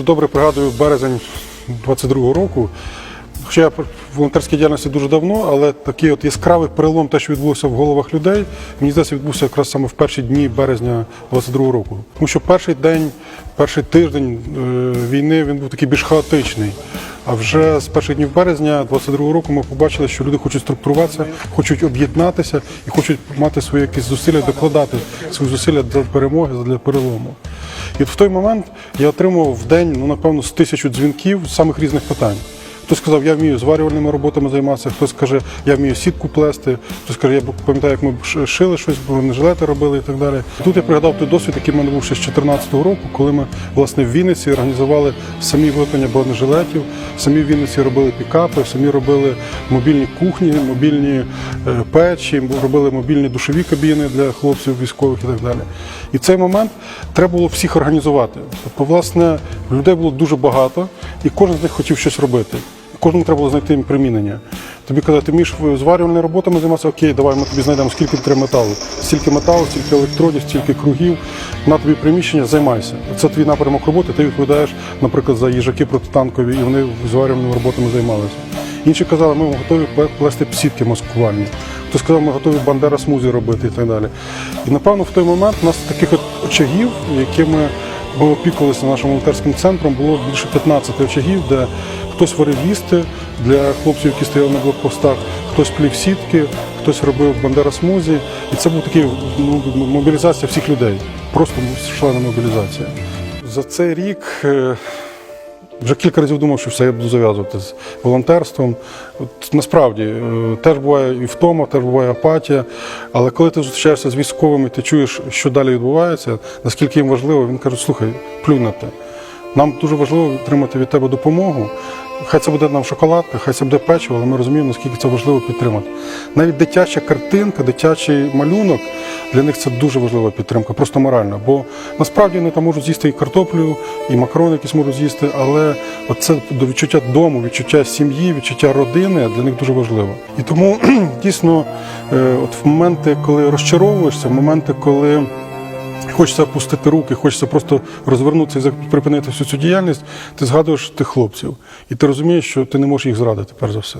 дуже добре пригадую березень 22-го року. Хоча я в волонтерській діяльності дуже давно, але такий от яскравий перелом, те, що відбулося в головах людей, мені здається, відбувся якраз саме в перші дні березня 22-го року. Тому що перший день, перший тиждень е, війни він був такий більш хаотичний. А вже з перших днів березня 22-го року ми побачили, що люди хочуть структуруватися, хочуть об'єднатися і хочуть мати свої якісь зусилля, докладати свої зусилля для перемоги, для перелому. І от в той момент я отримував в день, ну напевно, з тисячу дзвінків з самих різних питань. Хтось сказав, я вмію зварювальними роботами займатися, хтось каже, я вмію сітку плести, хтось каже, я пам'ятаю, як ми шили щось, бронежилети робили і так далі. Тут я пригадав той досвід, який в мене був ще з 2014 року, коли ми власне в Вінниці організували самі виготовлення бронежилетів, самі в Вінниці робили пікапи, самі робили мобільні кухні, мобільні е, печі, робили мобільні душові кабіни для хлопців військових і так далі. І в цей момент треба було всіх організувати. Тобто, власне, людей було дуже багато, і кожен з них хотів щось робити. Кожному треба було знайти примінення. Тобі казали, ти вмієш зварювальними роботами займатися, окей, давай ми тобі знайдемо скільки треба металу. Стільки металу, стільки електродів, стільки кругів. На тобі приміщення, займайся. Це твій напрямок роботи, ти відповідаєш, наприклад, за їжаки протитанкові, і вони зварювальними роботами займалися. Інші казали, ми готові плести сітки маскувальні. Хтось сказав, ми готові бандера смузі робити і так далі. І напевно в той момент у нас таких от очагів, якими ми опікувалися нашим волонтерським центром, було більше 15 очагів, де хтось варив їсти для хлопців, які стояли на блокпостах, хтось плів сітки, хтось робив бандера смузі. І це був такий ну, мобілізація всіх людей. Просто члена мобілізація. За цей рік е, вже кілька разів думав, що все, я буду зав'язувати з волонтерством. От, насправді е, теж буває і втома, теж буває апатія. Але коли ти зустрічаєшся з військовими, ти чуєш, що далі відбувається, наскільки їм важливо, він каже, слухай, плюнь на те. Нам дуже важливо отримати від тебе допомогу. Хай це буде нам шоколадка, хай це буде печиво, але ми розуміємо, наскільки це важливо підтримати. Навіть дитяча картинка, дитячий малюнок для них це дуже важлива підтримка, просто моральна. Бо насправді вони там можуть з'їсти і картоплю, і макарони якісь можуть з'їсти, але це до відчуття дому, відчуття сім'ї, відчуття родини для них дуже важливо. І тому дійсно, е, от в моменти, коли розчаровуєшся, в моменти, коли Хочеться опустити руки, хочеться просто розвернутися і припинити всю цю діяльність. Ти згадуєш тих хлопців, і ти розумієш, що ти не можеш їх зрадити, перш за все.